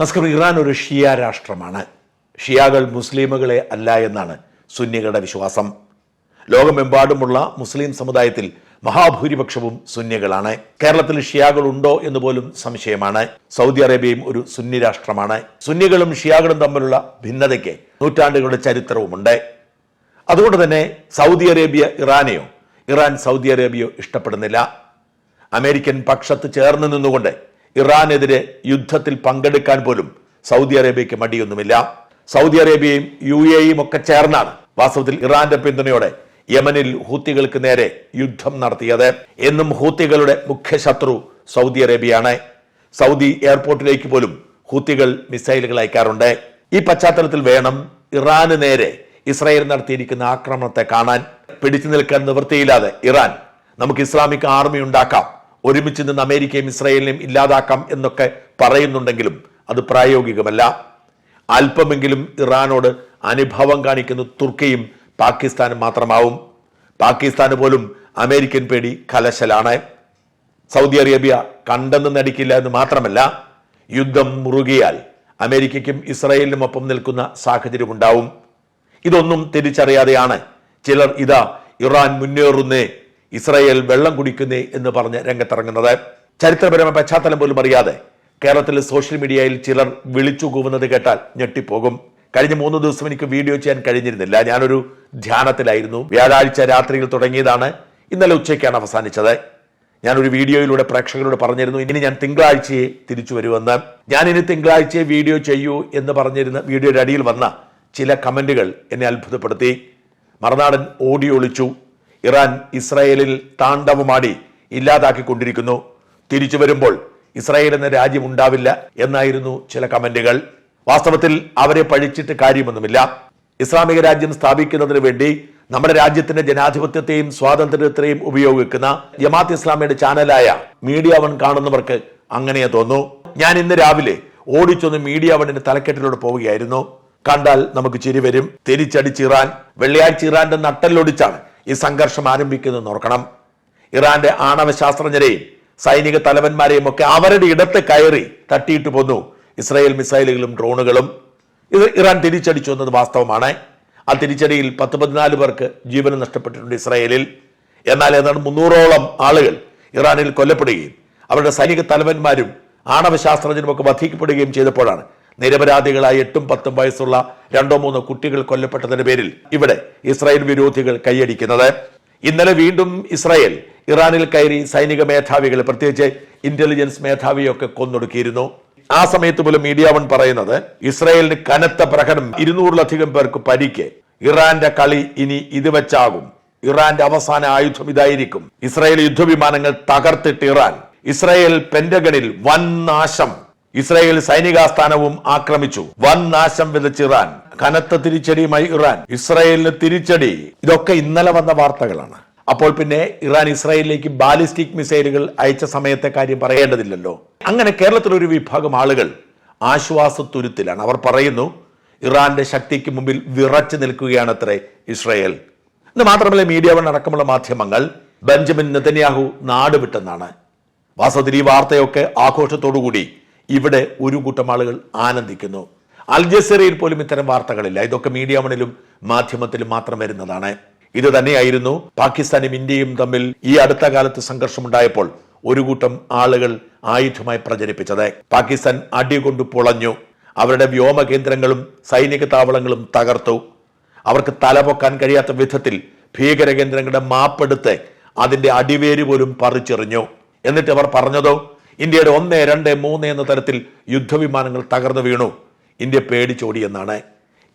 നമസ്കാരം ഇറാൻ ഒരു ഷിയ രാഷ്ട്രമാണ്. ഷിയാകൾ മുസ്ലിമുകളെ അല്ല എന്നാണ് സുന്യകളുടെ വിശ്വാസം. ലോകമെമ്പാടുമുള്ള മുസ്ലിം സമുദായത്തിൽ മഹാഭൂരിപക്ഷവും സുന്യകളാണ് കേരളത്തിൽ ഷിയാകൾ ഉണ്ടോ എന്ന് പോലും സംശയമാണ്. സൗദി അറേബ്യയും ഒരു സുന്നി രാഷ്ട്രമാണ്. സുന്നികളും ഷിയാകളും തമ്മിലുള്ള ഭിന്നതയ്ക്ക് നൂറ്റാണ്ടുകളുടെ ചരിത്രവുമുണ്ട്. അതുകൊണ്ട് തന്നെ സൗദി അറേബ്യ ഇറാനെയോ ഇറാൻ സൗദി അറേബ്യയോ ഇഷ്ടപ്പെടുന്നില്ല. അമേരിക്കൻ പക്ഷത്ത് ചേർന്ന് നിന്നുകൊണ്ട് ഇറാനെതിരെ യുദ്ധത്തിൽ പങ്കെടുക്കാൻ പോലും സൗദി അറേബ്യയ്ക്ക് മടിയൊന്നുമില്ല. സൗദി അറേബ്യയും യു എയും ഒക്കെ ചേർന്നാണ് വാസ്തവത്തിൽ ഇറാന്റെ പിന്തുണയോടെ യമനിൽ ഹൂത്തികൾക്ക് നേരെ യുദ്ധം നടത്തിയത്. എന്നും ഹൂത്തികളുടെ മുഖ്യ ശത്രു സൗദി അറേബ്യയാണ്. സൗദി എയർപോർട്ടിലേക്ക് പോലും ഹൂത്തികൾ മിസൈലുകൾ അയക്കാറുണ്ട്. ഈ പശ്ചാത്തലത്തിൽ വേണം ഇറാന് നേരെ ഇസ്രായേൽ നടത്തിയിരിക്കുന്ന ആക്രമണത്തെ കാണാൻ. പിടിച്ചു നിൽക്കാൻ നിവൃത്തിയില്ലാതെ ഇറാൻ നമുക്ക് ഇസ്ലാമിക് ആർമി ഉണ്ടാക്കാം. ഒരുമിച്ച് നിന്ന് അമേരിക്കയും ഇസ്രായേലിനെയും ഇല്ലാതാക്കാം എന്നൊക്കെ പറയുന്നുണ്ടെങ്കിലും അത് പ്രായോഗികമല്ല. അല്പമെങ്കിലും ഇറാനോട് അനുഭവം കാണിക്കുന്ന തുർക്കിയും പാകിസ്ഥാനും മാത്രമാവും. പാകിസ്ഥാന് പോലും അമേരിക്കൻ പേടി കലശലാണ്. സൗദി അറേബ്യ കണ്ടെന്ന് നടിക്കില്ല എന്ന് മാത്രമല്ല യുദ്ധം മുറുകിയാൽ അമേരിക്കയ്ക്കും ഇസ്രായേലിനുമൊപ്പം നിൽക്കുന്ന സാഹചര്യമുണ്ടാവും. ഇതൊന്നും തിരിച്ചറിയാതെയാണ് ചിലർ ഇതാ ഇറാൻ മുന്നേറുന്നേ ഇസ്രായേൽ വെള്ളം കുടിക്കുന്നേ എന്ന് പറഞ്ഞ് രംഗത്തിറങ്ങുന്നത്. ചരിത്രപരമായ പശ്ചാത്തലം പോലും അറിയാതെ കേരളത്തിൽ സോഷ്യൽ മീഡിയയിൽ ചിലർ വിളിച്ചു കൂവുന്നത് കേട്ടാൽ ഞെട്ടിപ്പോകും. കഴിഞ്ഞ മൂന്ന് ദിവസം എനിക്ക് വീഡിയോ ചെയ്യാൻ കഴിഞ്ഞിരുന്നില്ല. ഞാനൊരു ധ്യാനത്തിലായിരുന്നു. വ്യാഴാഴ്ച രാത്രിയിൽ തുടങ്ങിയതാണ്. ഇന്നലെ ഉച്ചയ്ക്കാണ് അവസാനിച്ചത്. ഞാനൊരു വീഡിയോയിലൂടെ പ്രേക്ഷകരോട് പറഞ്ഞിരുന്നു ഇനി ഞാൻ തിങ്കളാഴ്ചയെ തിരിച്ചു വരുമെന്ന്. ഞാൻ ഇനി തിങ്കളാഴ്ചയെ വീഡിയോ ചെയ്യൂ എന്ന് പറഞ്ഞിരുന്ന വീഡിയോയുടെ അടിയിൽ വന്ന ചില കമന്റുകൾ എന്നെ അത്ഭുതപ്പെടുത്തി. മറുനാടൻ ഓടി ഒളിച്ചു ഇറാൻ ഇസ്രായേലിൽ താണ്ഡവമാടി ഇല്ലാതാക്കിക്കൊണ്ടിരിക്കുന്നു. തിരിച്ചു വരുമ്പോൾ ഇസ്രായേൽ എന്ന രാജ്യം ഉണ്ടാവില്ല എന്നായിരുന്നു ചില കമന്റുകൾ. വാസ്തവത്തിൽ അവരെ പഴിച്ചിട്ട് കാര്യമൊന്നുമില്ല. ഇസ്ലാമിക രാജ്യം സ്ഥാപിക്കുന്നതിന് വേണ്ടി നമ്മുടെ രാജ്യത്തിന്റെ ജനാധിപത്യത്തെയും സ്വാതന്ത്ര്യത്തെയും ഉപയോഗിക്കുന്ന ജമാഅത്ത് ഇസ്ലാമിയുടെ ചാനലായ മീഡിയ വൺ കാണുന്നവർക്ക് അങ്ങനെ തോന്നു. ഞാൻ ഇന്ന് രാവിലെ ഓടിച്ചൊന്ന് മീഡിയ വണ്ണിന്റെ തലക്കെട്ടിലൂടെ പോവുകയായിരുന്നു. കണ്ടാൽ നമുക്ക് ചിരി വരും. തിരിച്ചടിച്ച് ഇറാൻ വെള്ളിയാഴ്ച ഇറാന്റെ നട്ടല്ലൊടിച്ചാണ് ഈ സംഘർഷം ആരംഭിക്കുന്നത് ഓർക്കണം ഇറാന്റെ ആണവ ശാസ്ത്രജ്ഞരെയും സൈനിക തലവന്മാരെയും ഒക്കെ അവരുടെ ഇടത്ത് കയറി തട്ടിയിട്ട് പോന്നു. ഇസ്രായേൽ മിസൈലുകളും ഡ്രോണുകളും. ഇത് ഇറാൻ തിരിച്ചടിച്ചു എന്നത് വാസ്തവമാണ്. ആ തിരിച്ചടിയിൽ പത്ത് പതിനാല് പേർക്ക് ജീവനം നഷ്ടപ്പെട്ടിട്ടുണ്ട് ഇസ്രായേലിൽ. എന്നാൽ ഏതാണ്ട് മുന്നൂറോളം ആളുകൾ ഇറാനിൽ കൊല്ലപ്പെടുകയും അവരുടെ സൈനിക തലവന്മാരും ആണവ ശാസ്ത്രജ്ഞരും ഒക്കെ വധിക്കപ്പെടുകയും ചെയ്തപ്പോഴാണ് നിരപരാധികളായ എട്ടും പത്തും വയസ്സുള്ള രണ്ടോ മൂന്നോ കുട്ടികൾ കൊല്ലപ്പെട്ടതിന്റെ പേരിൽ ഇവിടെ ഇസ്രായേൽ വിരോധികൾ കൈയടിക്കുന്നത്. ഇന്നലെ വീണ്ടും ഇസ്രായേൽ ഇറാനിൽ കയറി സൈനിക മേധാവികൾ പ്രത്യേകിച്ച് ഇന്റലിജൻസ് മേധാവിയൊക്കെ കൊന്നൊടുക്കിയിരുന്നു. ആ സമയത്ത് പോലും മീഡിയ വൺ പറയുന്നത് ഇസ്രായേലിന് കനത്ത പ്രകടനം ഇരുന്നൂറിലധികം പേർക്ക് പരിക്ക്. ഇറാന്റെ കളി ഇനി ഇത് വെച്ചാകും. ഇറാന്റെ അവസാന ആയുധം ഇതായിരിക്കും. ഇസ്രായേൽ യുദ്ധവിമാനങ്ങൾ തകർത്തിട്ട് ഇറാൻ. ഇസ്രായേൽ പെന്റഗണിൽ വൻ നാശം ഇസ്രായേൽ സൈനികാസ്ഥാനവും ആക്രമിച്ചു. വൻ നാശം വിതച്ച് ഇറാൻ. കനത്ത തിരിച്ചടിയുമായി ഇറാൻ. ഇസ്രായേലിന് തിരിച്ചടി. ഇതൊക്കെ ഇന്നലെ വന്ന വാർത്തകളാണ്. അപ്പോൾ പിന്നെ ഇറാൻ ഇസ്രായേലിലേക്ക് ബാലിസ്റ്റിക് മിസൈലുകൾ അയച്ച സമയത്തെ കാര്യം പറയേണ്ടതില്ലല്ലോ. അങ്ങനെ കേരളത്തിലെ ഒരു വിഭാഗം ആളുകൾ ആശ്വാസത്തുരുത്തിലാണ് അവർ പറയുന്നു ഇറാന്റെ ശക്തിക്ക് മുമ്പിൽ വിറച്ചു നിൽക്കുകയാണ് അത്രേ ഇസ്രായേൽ. എന്ന് മാത്രമല്ല മീഡിയ വൺ അടക്കമുള്ള മാധ്യമങ്ങൾ ബെഞ്ചമിൻ നെതന്യാഹു നാടുവിട്ടെന്നാണ് വാസ്തവത്തിൽ ഈ വാർത്തയൊക്കെ ആഘോഷത്തോടുകൂടി ഇവിടെ ഒരു കൂട്ടം ആളുകൾ ആനന്ദിക്കുന്നു. അൽ ജസീറയിൽ പോലും ഇത്തരം വാർത്തകളില്ല. ഇതൊക്കെ മീഡിയ മണിലും മാധ്യമത്തിലും മാത്രം വരുന്നതാണ്. ഇത് തന്നെയായിരുന്നു പാകിസ്ഥാനും ഇന്ത്യയും തമ്മിൽ ഈ അടുത്ത കാലത്ത് സംഘർഷമുണ്ടായപ്പോൾ ഒരു കൂട്ടം ആളുകൾ ആയുധമായി പ്രചരിപ്പിച്ചത്. പാകിസ്ഥാൻ അടികൊണ്ട് പൊളഞ്ഞു. അവരുടെ വ്യോമ കേന്ദ്രങ്ങളും സൈനിക താവളങ്ങളും തകർത്തു. അവർക്ക് തലപൊക്കാൻ കഴിയാത്ത വിധത്തിൽ ഭീകര കേന്ദ്രങ്ങളുടെ മാപ്പെടുത്ത് അതിന്റെ അടിവേര് പോലും പറിച്ചെറിഞ്ഞു. എന്നിട്ട് അവർ പറഞ്ഞതോ? ഇന്ത്യയുടെ ഒന്ന് രണ്ട് മൂന്ന് എന്ന തരത്തിൽ യുദ്ധവിമാനങ്ങൾ തകർന്നു വീണു. ഇന്ത്യ പേടിച്ചോടി എന്നാണ്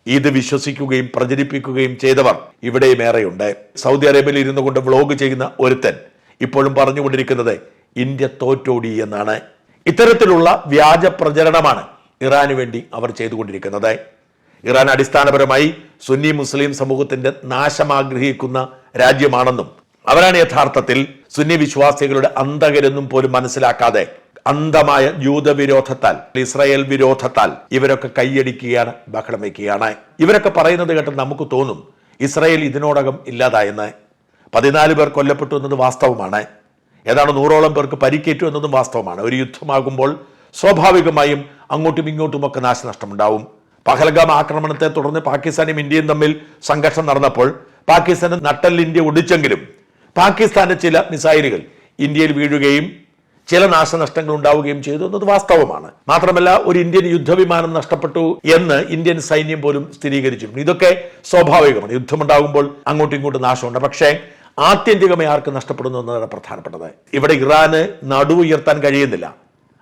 ഇത് വിശ്വസിക്കുകയും പ്രചരിപ്പിക്കുകയും ചെയ്തവർ ഇവിടെയും ഏറെയുണ്ട്. സൗദി അറേബ്യയിൽ ഇരുന്നു കൊണ്ട് വ്ളോഗ് ചെയ്യുന്ന ഒരുത്തൻ ഇപ്പോഴും പറഞ്ഞുകൊണ്ടിരിക്കുന്നത് ഇന്ത്യ തോറ്റോടി എന്നാണ്. ഇത്തരത്തിലുള്ള വ്യാജ പ്രചരണമാണ് ഇറാന് വേണ്ടി അവർ ചെയ്തുകൊണ്ടിരിക്കുന്നത്. ഇറാൻ അടിസ്ഥാനപരമായി സുന്നി മുസ്ലിം സമൂഹത്തിന്റെ നാശം ആഗ്രഹിക്കുന്ന രാജ്യമാണെന്നും അവരാണ് യഥാർത്ഥത്തിൽ സുന്നി വിശ്വാസികളുടെ അന്തകരെന്നും പോലും മനസ്സിലാക്കാതെ അന്ധമായ ജൂതവിരോധത്താൽ ഇസ്രായേൽ വിരോധത്താൽ ഇവരൊക്കെ കൈയടിക്കുകയാണ് ബഹളം വയ്ക്കുകയാണ്. ഇവരൊക്കെ പറയുന്നത് കേട്ട് നമുക്ക് തോന്നും ഇസ്രായേൽ ഇതിനോടകം ഇല്ലാതായെന്ന്. പതിനാല് പേർ കൊല്ലപ്പെട്ടു എന്നത് വാസ്തവമാണ്. ഏതാണ് നൂറോളം പേർക്ക് പരിക്കേറ്റു എന്നതും വാസ്തവമാണ്. ഒരു യുദ്ധമാകുമ്പോൾ സ്വാഭാവികമായും അങ്ങോട്ടും ഇങ്ങോട്ടുമൊക്കെ നാശനഷ്ടമുണ്ടാവും. പഹൽഗാം ആക്രമണത്തെ തുടർന്ന് പാകിസ്ഥാനും ഇന്ത്യയും തമ്മിൽ സംഘർഷം നടന്നപ്പോൾ പാകിസ്ഥാന് നട്ടൽ ഇന്ത്യ ഒടിച്ചെങ്കിലും പാകിസ്ഥാന്റെ ചില മിസൈലുകൾ ഇന്ത്യയിൽ വീഴുകയും ചില നാശനഷ്ടങ്ങൾ ഉണ്ടാവുകയും ചെയ്തു എന്നത് വാസ്തവമാണ്. മാത്രമല്ല ഒരു ഇന്ത്യൻ യുദ്ധവിമാനം നഷ്ടപ്പെട്ടു എന്ന് ഇന്ത്യൻ സൈന്യം പോലും സ്ഥിരീകരിച്ചിട്ടുണ്ട്. ഇതൊക്കെ സ്വാഭാവികമാണ്. യുദ്ധമുണ്ടാകുമ്പോൾ അങ്ങോട്ടും ഇങ്ങോട്ടും നാശമുണ്ട്. പക്ഷേ ആത്യന്തികമായി ആർക്ക് നഷ്ടപ്പെടുന്നു എന്നതാണ് പ്രധാനപ്പെട്ടത്. ഇവിടെ ഇറാന് നടു ഉയർത്താൻ കഴിയുന്നില്ല.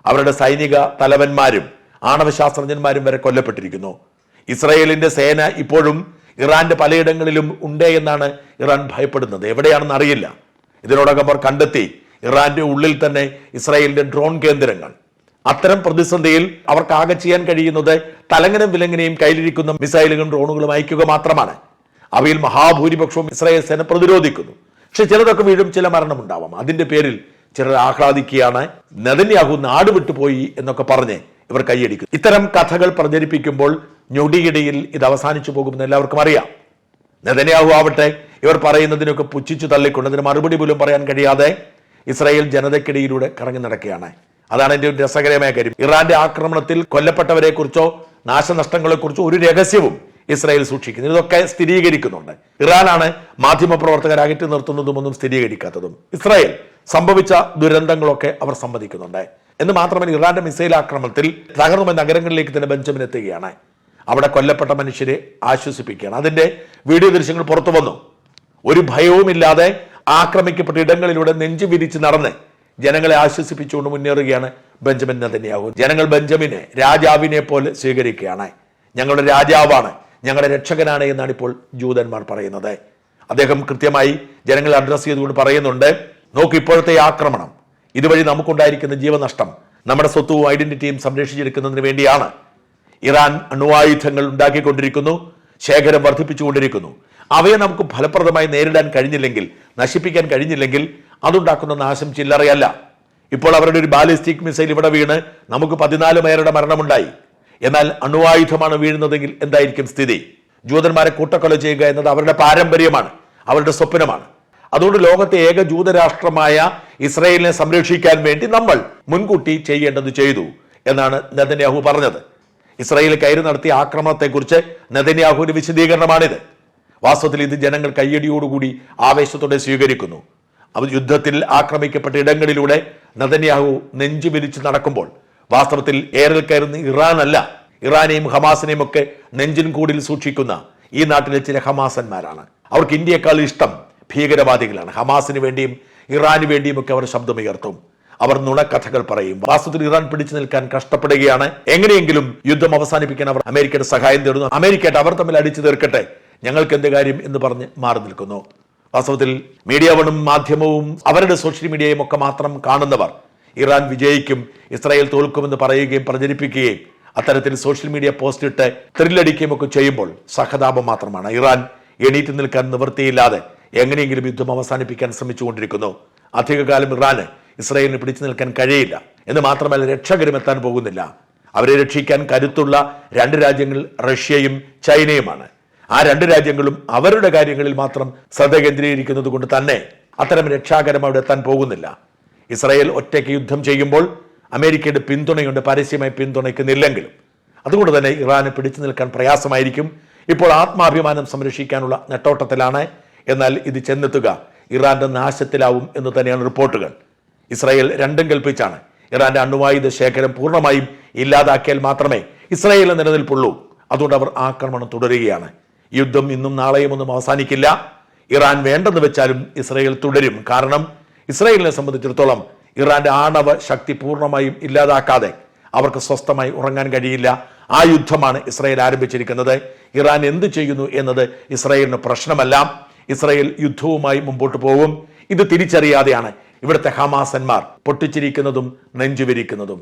അവരുടെ സൈനിക തലവന്മാരും ആണവശാസ്ത്രജ്ഞന്മാരും വരെ കൊല്ലപ്പെട്ടിരിക്കുന്നു. ഇസ്രയേലിന്റെ സേന ഇപ്പോഴും ഇറാന്റെ പലയിടങ്ങളിലും ഉണ്ട് എന്നാണ് ഇറാൻ ഭയപ്പെടുന്നത്. എവിടെയാണെന്ന് അറിയില്ല. ഇതിനോടകം അവർ കണ്ടെത്തി ഇറാന്റെ ഉള്ളിൽ തന്നെ ഇസ്രായേലിന്റെ ഡ്രോൺ കേന്ദ്രങ്ങൾ. അത്തരം പ്രതിസന്ധിയിൽ അവർക്കാകെ ചെയ്യാൻ കഴിയുന്നത് തലങ്ങനും വിലങ്ങനെയും കയ്യിലിരിക്കുന്ന മിസൈലുകളും ഡ്രോണുകളും അയക്കുക മാത്രമാണ്. അവയിൽ മഹാഭൂരിപക്ഷവും ഇസ്രായേൽ സേന പ്രതിരോധിക്കുന്നു. പക്ഷെ ചിലതൊക്കെ വീഴും ചില മരണമുണ്ടാവാം. അതിന്റെ പേരിൽ ചിലർ ആഹ്ലാദിക്കുകയാണ്. നെതന്യാഹു നാട് വിട്ടുപോയി എന്നൊക്കെ പറഞ്ഞ് ഇവർ കൈയടിക്കും ഇത്തരം കഥകൾ പ്രചരിപ്പിക്കുമ്പോൾ ഞൊടിയിടയിൽ ഇത് അവസാനിച്ചു പോകുമെന്ന് എല്ലാവർക്കും അറിയാം. നെതന്യാഹു ആവട്ടെ ഇവർ പറയുന്നതിനൊക്കെ പുച്ഛിച്ചു തള്ളിക്കൊണ്ട് മറുപടി പോലും പറയാൻ കഴിയാതെ ഇസ്രായേൽ ജനതയ്ക്കിടയിലൂടെ കറങ്ങി നടക്കുകയാണ്. അതാണ് എന്റെ ഒരു രസകരമായ കാര്യം. ഇറാന്റെ ആക്രമണത്തിൽ കൊല്ലപ്പെട്ടവരെ കുറിച്ചോ നാശനഷ്ടങ്ങളെ കുറിച്ചോ ഒരു രഹസ്യവും ഇസ്രായേൽ സൂക്ഷിക്കുന്നു ഇതൊക്കെ സ്ഥിരീകരിക്കുന്നുണ്ട്. ഇറാനാണ് മാധ്യമപ്രവർത്തകർ അകറ്റി നിർത്തുന്നതും ഒന്നും സ്ഥിരീകരിക്കാത്തതും. ഇസ്രായേൽ സംഭവിച്ച ദുരന്തങ്ങളൊക്കെ അവർ സമ്മതിക്കുന്നുണ്ട്. എന്ന് മാത്രമല്ല ഇറാന്റെ മിസൈൽ ആക്രമണത്തിൽ തകർന്നുമെന്ന നഗരങ്ങളിലേക്ക് തന്നെ ബെഞ്ചമിൻ എത്തുകയാണ്. അവിടെ കൊല്ലപ്പെട്ട മനുഷ്യരെ ആശ്വസിപ്പിക്കുകയാണ്. അതിന്റെ വീഡിയോ ദൃശ്യങ്ങൾ പുറത്തു വന്നു. ഒരു ഭയവുമില്ലാതെ ആക്രമിക്കപ്പെട്ട ഇടങ്ങളിലൂടെ നെഞ്ചു വിരിച്ച് നടന്ന് ജനങ്ങളെ ആശ്വസിപ്പിച്ചുകൊണ്ട് മുന്നേറുകയാണ് ബെഞ്ചമിൻ നെതന്യാഹു. ജനങ്ങൾ ബെഞ്ചമിനെ രാജാവിനെ പോലെ സ്വീകരിക്കുകയാണ്. ഞങ്ങളുടെ രാജാവാണ് ഞങ്ങളുടെ രക്ഷകനാണ് എന്നാണ് ഇപ്പോൾ ജൂതന്മാർ പറയുന്നത്. അദ്ദേഹം കൃത്യമായി ജനങ്ങളെ അഡ്രസ് ചെയ്തുകൊണ്ട് പറയുന്നുണ്ട് നോക്ക് ഇപ്പോഴത്തെ ആക്രമണം ഇതുവഴി നമുക്കുണ്ടായിരിക്കുന്ന ജീവനഷ്ടം നമ്മുടെ സ്വത്തും ഐഡന്റിറ്റിയും സംരക്ഷിച്ചെടുക്കുന്നതിന് വേണ്ടിയാണ്. ഇറാൻ അണുവായുധങ്ങൾ ഉണ്ടാക്കിക്കൊണ്ടിരിക്കുന്നു ശേഖരം വർദ്ധിപ്പിച്ചുകൊണ്ടിരിക്കുന്നു. അവയെ നമുക്ക് ഫലപ്രദമായി നേരിടാൻ കഴിഞ്ഞില്ലെങ്കിൽ നശിപ്പിക്കാൻ കഴിഞ്ഞില്ലെങ്കിൽ അതുണ്ടാക്കുന്ന നാശം ചില്ലറയല്ല. ഇപ്പോൾ അവരുടെ ഒരു ബാലിസ്റ്റിക് മിസൈൽ ഇവിടെ വീണ് നമുക്ക് പതിനാല് പേരുടെ മരണമുണ്ടായി. എന്നാൽ അണുവായുധമാണ് വീഴുന്നതെങ്കിൽ എന്തായിരിക്കും സ്ഥിതി? ജൂതന്മാരെ കൂട്ടക്കൊല ചെയ്യുക എന്നത് അവരുടെ പാരമ്പര്യമാണ് അവരുടെ സ്വപ്നമാണ്. അതുകൊണ്ട് ലോകത്തെ ഏക ജൂതരാഷ്ട്രമായ ഇസ്രയേലിനെ സംരക്ഷിക്കാൻ വേണ്ടി നമ്മൾ മുൻകൂട്ടി ചെയ്യേണ്ടത് ചെയ്തു എന്നാണ് നെതന്യാഹു പറഞ്ഞത്. ഇസ്രായേൽ കയറി നടത്തിയ ആക്രമണത്തെക്കുറിച്ച് നെതന്യാഹുവിന്റെ വിശദീകരണമാണിത്. വാസ്തവത്തിൽ ഇത് ജനങ്ങൾ കയ്യടിയോടുകൂടി ആവേശത്തോടെ സ്വീകരിക്കുന്നു. അവർ യുദ്ധത്തിൽ ആക്രമിക്കപ്പെട്ട ഇടങ്ങളിലൂടെ നദന്യാഹു നെഞ്ചു വിരിച്ച് നടക്കുമ്പോൾ വാസ്തവത്തിൽ ഏറെ കയറുന്ന ഇറാൻ അല്ല ഇറാനെയും ഹമാസിനെയും ഒക്കെ നെഞ്ചിൻ കൂടിൽ സൂക്ഷിക്കുന്ന ഈ നാട്ടിലെ ചില ഹമാസന്മാരാണ്. അവർക്ക് ഇന്ത്യയെക്കാൾ ഇഷ്ടം ഭീകരവാദികളാണ്. ഹമാസിന് വേണ്ടിയും ഇറാന് വേണ്ടിയും ഒക്കെ അവർ ശബ്ദമുയർത്തും. അവർ നുണക്കഥകൾ പറയും. വാസ്തവത്തിൽ ഇറാൻ പിടിച്ചു നിൽക്കാൻ കഷ്ടപ്പെടുകയാണ്. എങ്ങനെയെങ്കിലും യുദ്ധം അവസാനിപ്പിക്കാൻ അവർ അമേരിക്കയുടെ സഹായം തേടുന്നു. അമേരിക്കയായിട്ട് അവർ തമ്മിൽ അടിച്ചു തീർക്കട്ടെ. ഞങ്ങൾക്ക് എന്ത് കാര്യം എന്ന് പറഞ്ഞ് മാറി നിൽക്കുന്നു. വാസ്തവത്തിൽ മീഡിയ വണും മാധ്യമവും അവരുടെ സോഷ്യൽ മീഡിയയും ഒക്കെ മാത്രം കാണുന്നവർ ഇറാൻ വിജയിക്കും ഇസ്രായേൽ തോൽക്കുമെന്ന് പറയുകയും പ്രചരിപ്പിക്കുകയും അത്തരത്തിൽ സോഷ്യൽ മീഡിയ പോസ്റ്റ് ഇട്ട് ത്രില്ലടിക്കുകയും ഒക്കെ ചെയ്യുമ്പോൾ സഹതാപം മാത്രമാണ്. ഇറാൻ എണീറ്റ് നിൽക്കാൻ നിവൃത്തിയില്ലാതെ എങ്ങനെയെങ്കിലും യുദ്ധം അവസാനിപ്പിക്കാൻ ശ്രമിച്ചുകൊണ്ടിരിക്കുന്നു. അധികകാലം ഇറാന് ഇസ്രായേലിന് പിടിച്ചു നിൽക്കാൻ കഴിയില്ല. എന്ന് മാത്രമല്ല രക്ഷകരും എത്താൻ പോകുന്നില്ല. അവരെ രക്ഷിക്കാൻ കരുത്തുള്ള രണ്ട് രാജ്യങ്ങൾ റഷ്യയും ചൈനയുമാണ്. ആ രണ്ട് രാജ്യങ്ങളും അവരുടെ കാര്യങ്ങളിൽ മാത്രം ശ്രദ്ധ കേന്ദ്രീകരിക്കുന്നത് കൊണ്ട് തന്നെ അത്തരം രക്ഷാകരം അവിടെ എത്താൻ പോകുന്നില്ല. ഇസ്രായേൽ ഒറ്റയ്ക്ക് യുദ്ധം ചെയ്യുമ്പോൾ അമേരിക്കയുടെ പിന്തുണയുണ്ട് പരസ്യമായി പിന്തുണയ്ക്കുന്നില്ലെങ്കിലും. അതുകൊണ്ട് തന്നെ ഇറാന് പിടിച്ചു നിൽക്കാൻ പ്രയാസമായിരിക്കും. ഇപ്പോൾ ആത്മാഭിമാനം സംരക്ഷിക്കാനുള്ള നെട്ടോട്ടത്തിലാണ്. എന്നാൽ ഇത് ചെന്നെത്തുക. ഇറാന്റെ നാശത്തിലാവും എന്ന് തന്നെയാണ് റിപ്പോർട്ടുകൾ. ഇസ്രായേൽ രണ്ടും കൽപ്പിച്ചാണ്. ഇറാന്റെ അണുവായുധ ശേഖരം പൂർണമായും ഇല്ലാതാക്കിയാൽ മാത്രമേ ഇസ്രായേൽ നിലനിൽപ്പുള്ളൂ. അതുകൊണ്ട് അവർ ആക്രമണം തുടരുകയാണ്. യുദ്ധം ഇന്നും നാളെയും ഒന്നും അവസാനിക്കില്ല. ഇറാൻ വേണ്ടെന്ന് വെച്ചാലും ഇസ്രായേൽ തുടരും. കാരണം ഇസ്രായേലിനെ സംബന്ധിച്ചിടത്തോളം ഇറാന്റെ ആണവ ശക്തി പൂർണമായും ഇല്ലാതാക്കാതെ അവർക്ക് സ്വസ്ഥമായി ഉറങ്ങാൻ കഴിയില്ല. ആ യുദ്ധമാണ് ഇസ്രായേൽ ആരംഭിച്ചിരിക്കുന്നത്. ഇറാൻ എന്ത് ചെയ്യുന്നു എന്നത് ഇസ്രായേലിന് പ്രശ്നമല്ല. ഇസ്രായേൽ യുദ്ധവുമായി മുമ്പോട്ട് പോകും. ഇത് തിരിച്ചറിയാതെയാണ് ഇവിടുത്തെ ഹമാസന്മാർ പൊട്ടിച്ചിരിക്കുന്നതും നെഞ്ചുവിരിക്കുന്നതും.